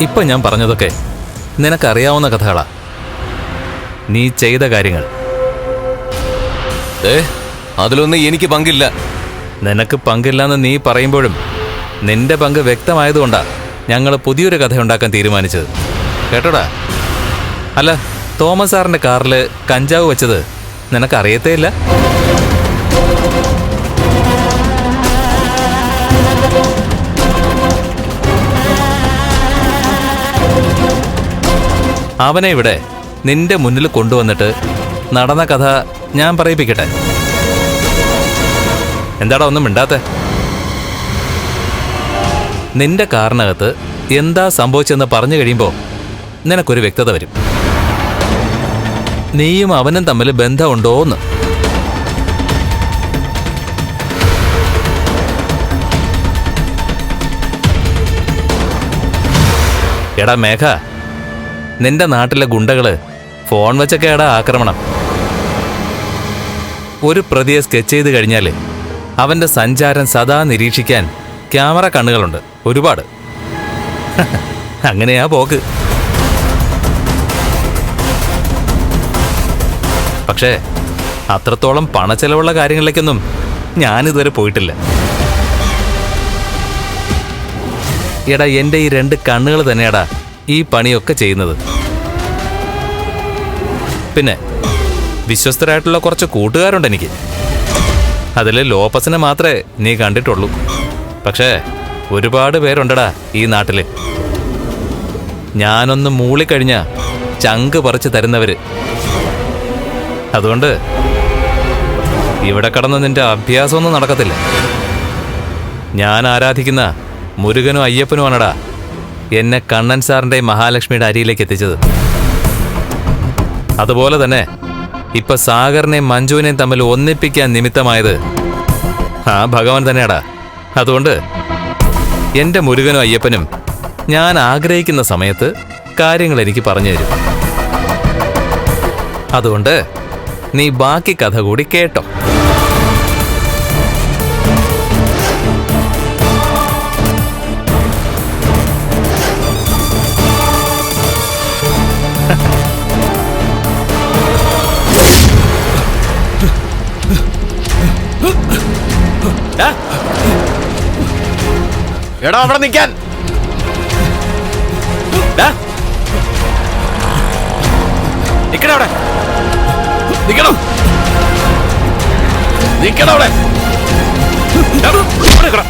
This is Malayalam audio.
ഇപ്പൊ ഞാൻ പറഞ്ഞതൊക്കെ നിനക്കറിയാവുന്ന കഥകളാ. നീ ചെയ്ത കാര്യങ്ങൾ. ഏ അതിലൊന്നും എനിക്ക് പങ്കില്ല. നിനക്ക് പങ്കില്ലാന്ന് നീ പറയുമ്പോഴും നിന്റെ പങ്ക് വ്യക്തമായതുകൊണ്ടാ ഞങ്ങൾ പുതിയൊരു കഥ ഉണ്ടാക്കാൻ തീരുമാനിച്ചത്. കേട്ടോടാ? അല്ല തോമസ് സാറിന്റെ കാറിൽ കഞ്ചാവ് വെച്ചത് നിനക്കറിയത്തേ ഇല്ല അവനെ ഇവിടെ നിന്റെ മുന്നിൽ കൊണ്ടുവന്നിട്ട് നടന്ന കഥ ഞാൻ പറയിപ്പിക്കട്ടെ? എന്താടാ ഒന്നും മിണ്ടാത്തെ? നിന്റെ കാറിനകത്ത് എന്താ സംഭവിച്ചെന്ന് പറഞ്ഞു കഴിയുമ്പോൾ നിനക്കൊരു വ്യക്തത വരും. നീയും അവനും തമ്മിൽ ബന്ധമുണ്ടോന്ന്. എടാ മേഘ നിന്റെ നാട്ടിലെ ഗുണ്ടകൾ ഫോൺ വെച്ചൊക്കെയാടാ ആക്രമണം. ഒരു പ്രതിയെ സ്കെച്ച് ചെയ്ത് കഴിഞ്ഞാൽ അവന്റെ സഞ്ചാരം സദാ നിരീക്ഷിക്കാൻ ക്യാമറ കണ്ണുകളുണ്ട് ഒരുപാട്. അങ്ങനെയാ പോക്ക്. പക്ഷേ അത്രത്തോളം പണച്ചെലവുള്ള കാര്യങ്ങളിലേക്കൊന്നും ഞാനിതുവരെ പോയിട്ടില്ല. എടാ എന്റെ ഈ രണ്ട് കണ്ണുകൾ തന്നെയാടാ ഈ പണിയൊക്കെ ചെയ്യുന്നത്. പിന്നെ വിശ്വസ്തരായിട്ടുള്ള കുറച്ച് കൂട്ടുകാരുണ്ട് എനിക്ക്. അതിൽ ലോപ്പസിനെ മാത്രമേ നീ കണ്ടിട്ടുള്ളൂ. പക്ഷേ ഒരുപാട് പേരുണ്ടടാ ഈ നാട്ടിൽ ഞാനൊന്ന് മൂളിക്കഴിഞ്ഞ ചങ്ക് പറിച്ച് തരുന്നവർ അതുകൊണ്ട് ഇവിടെ കടന്ന് നിന്റെ അഭ്യാസമൊന്നും നടക്കത്തില്ല. ഞാൻ ആരാധിക്കുന്ന മുരുകനും അയ്യപ്പനുമാണടാ എന്നെ കണ്ണൻ സാറിന്റെ മഹാലക്ഷ്മിയുടെ അരിയിലേക്ക് എത്തിച്ചത്. അതുപോലെ തന്നെ ഇപ്പൊ സാഗറിനെയും മഞ്ജുവിനെയും തമ്മിൽ ഒന്നിപ്പിക്കാൻ നിമിത്തമായത് ആ ഭഗവാൻ തന്നെയാടാ. അതുകൊണ്ട് എന്റെ മുരുകനും അയ്യപ്പനും ഞാൻ ആഗ്രഹിക്കുന്ന സമയത്ത് കാര്യങ്ങൾ എനിക്ക് പറഞ്ഞു തരും. അതുകൊണ്ട് നീ ബാക്കി കഥ കൂടി കേട്ടോ. എടാ അവിടെ നിൽക്കാൻ നിക്കണ അവിടെ. നിക്കണം? നിക്കണ അവിടെ. ഇവിടെ